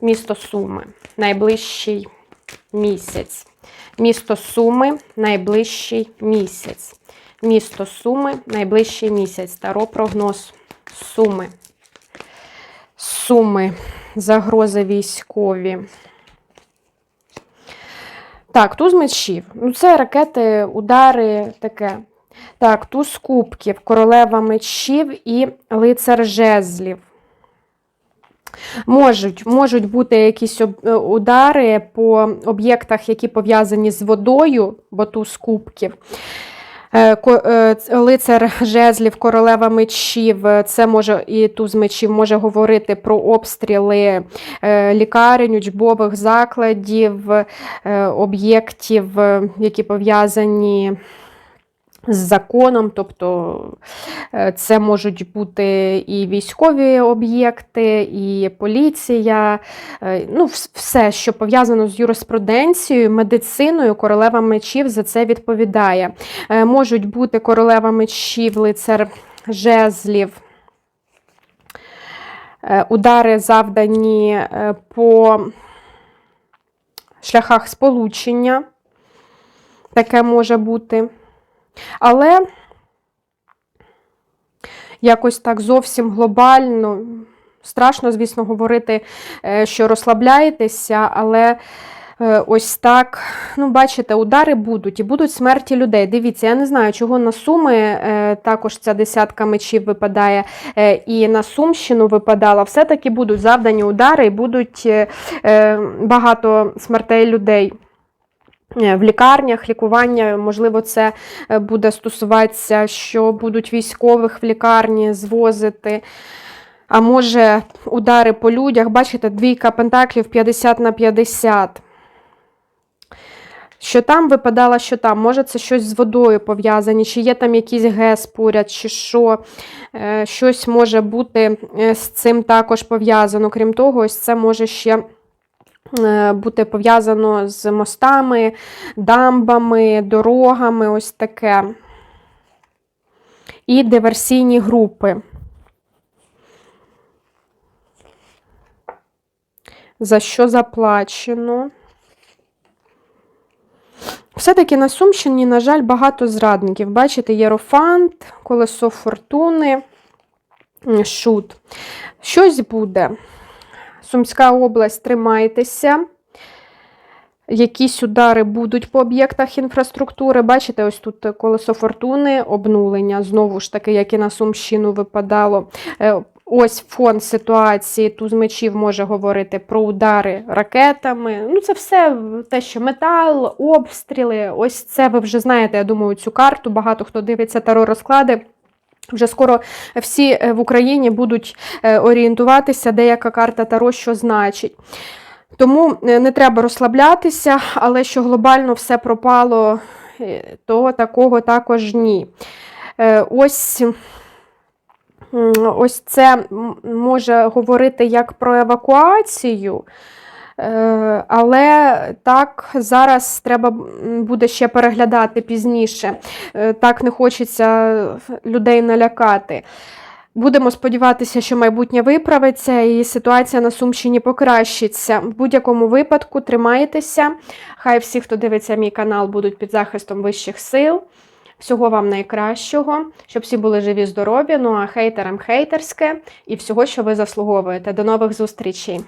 Місто Суми. Найближчий місяць. Місто Суми найближчий місяць. Місто Суми найближчий місяць. Таро прогноз Суми. Суми. Загрози військові. Так, туз мечів. Ну, це ракети, удари, таке. Так, туз кубків, королева мечів і лицар жезлів. Можуть, можуть бути якісь е, удари по об'єктах, які пов'язані з водою, бо туз кубків. Е, е, Лицар жезлів, королева мечів, е, це може і туз мечів може говорити про обстріли е, лікарень, учбових закладів, е, об'єктів, е, які пов'язані з законом, тобто е, це можуть бути і військові об'єкти, і поліція, е, ну, все, що пов'язано з юриспруденцією, медициною, королева мечів за це відповідає. Е, Можуть бути королева мечів, лицар жезлів. Удари завдані по шляхах сполучення. Таке може бути. Але якось так зовсім глобально. Страшно, звісно, говорити, е, що розслабляєтеся, але е, ось так, ну, бачите, удари будуть і будуть смерті людей. Дивіться, я не знаю, чого на Суми е, також ця десятка мечів випадає, і на Сумщину випадала. Все-таки будуть завдані удари і будуть багато смертей людей. Е, В лікарнях лікування, можливо, це е, буде стосуватися, що будуть військових в лікарні звозити. А може, удари по людях, бачите, двійка пентаклів 50 на 50. Що там випадало, що там, може, це щось з водою пов'язані, чи є там якийсь ГЕС поряд, чи що. Е, Щось може бути з цим також пов'язано. Крім того, ось це може ще бути пов'язано з мостами, дамбами, дорогами, ось таке. І диверсійні групи. За що заплачено? Все-таки на Сумщині, на жаль, багато зрадників. Бачите, Єрофант, колесо фортуни, шут. Щось буде. Сумська область, тримайтеся. Якісь удари будуть по об'єктах інфраструктури. Бачите, ось тут колесо фортуни, обнулення. Знову ж таки, як і на Сумщину випадало. Е, Ось фон ситуації. Туз мечів може говорити про удари ракетами. Ну, це все те, що метал, обстріли. Ось це ви вже знаєте, я думаю, цю карту. Багато хто дивиться таро розклади. Вже скоро всі е, в Україні будуть е, орієнтуватися, деяка карта Таро що значить. Тому е, не треба розслаблятися, але що глобально все пропало, то такого також ні. Ось. Ось це може говорити як про евакуацію, але так зараз треба буде ще переглядати пізніше. Е, Так не хочеться людей налякати. Будемо сподіватися, що майбутнє виправиться і ситуація на Сумщині покращиться. В будь-якому випадку тримайтеся. Хай всі, хто дивиться мій канал, будуть під захистом вищих сил. Всього вам найкращого, щоб всі були живі, здорові. Ну а хейтерам хейтерське і всього, що ви заслуговуєте. До нових зустрічей!